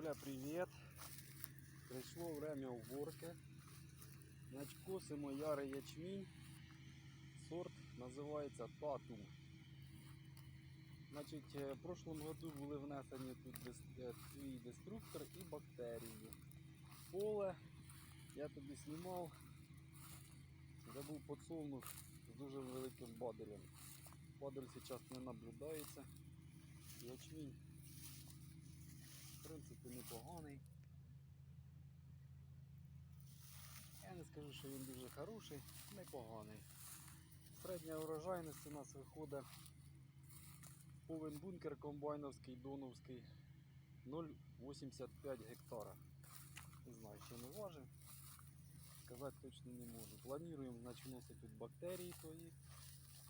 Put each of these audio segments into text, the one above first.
Коля, привіт. Прийшло время уборки. Значить, косимо ярий ячмінь. Сорт називається Татум. Значить, е, в прошлому году були внесені тут е, деструктор і бактерії. Поле я тобі знімав, де був подсолнух з дуже великим баделем. Бадель зараз не наблюдається. Ячмінь принципі непоганий. Я не скажу, що він дуже хороший, непоганий. Середня урожайність у нас виходить повен бункер комбайновський, доновський 0,85 гектара. Не знаю, ще не важив. Сказати точно не можу. Плануємо значить, вносити тут бактерії твої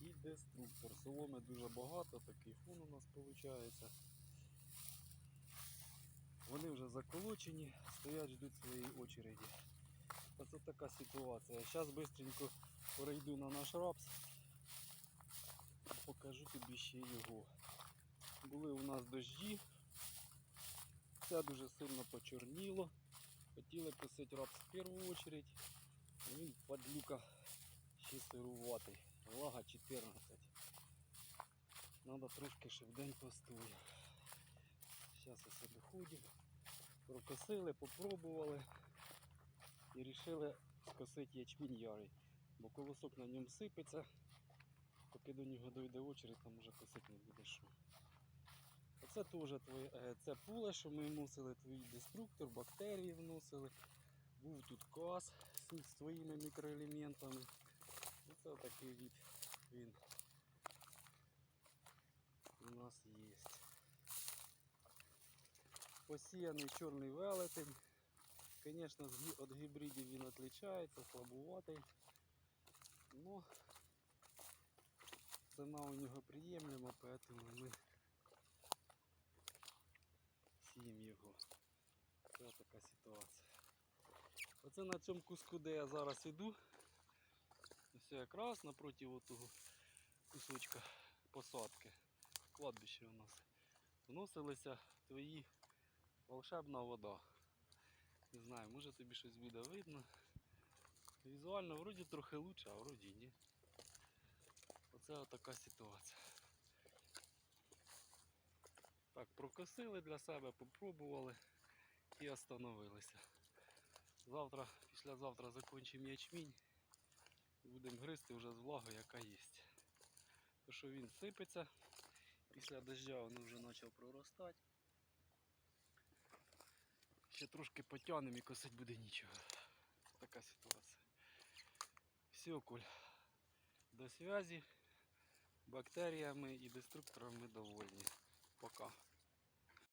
і деструктор. Соломи дуже багато, такий фон у нас виходить. Заколочені, стоять, ждуть своєї очереді. Оце така ситуація. Зараз швидко перейду на наш рапс. Покажу тобі ще його. Були у нас дожді. Все дуже сильно почорніло. Хотіли косити рапс в першу очередь. а Він падлюка ще сируватий. Влага 14. Надо трошки ще в день постою. Зараз ось доходимо. Прокосили, попробували і вирішили скосити ячмінь ярий. Бо колосок на ньому сипеться. Поки до нього дойде очередь, там уже косити не буде що. Оце теж твоє, е, це поле, що ми вносили твій деструктор, бактерії вносили. Був тут каз з, твоїми мікроелементами. Оце такий від він у нас є. Посіяний чорний велетень. Звісно, від гібридів він відрізняється, слабуватий. Но ціна у нього приємлема, поэтому ми сіємо його. Це така ситуація. Оце на цьому куску, де я зараз іду. Ось якраз напроти того кусочка посадки. Кладбище у нас. Вносилися твої волшебна вода. Не знаю, може тобі щось буде видно. Візуально вроді трохи лучше, а вроді ні. Оце така ситуація. Так, прокосили для себе, попробували і остановилися. Завтра, післязавтра закінчимо ячмінь будемо гризти вже з влагою, яка є. То що він сипеться, після дождя він вже почав проростати. Ще трошки потягнемо і косить буде нічого. Така ситуація. Все, Коль. До зв'язі. Бактеріями і деструкторами довольні. Пока.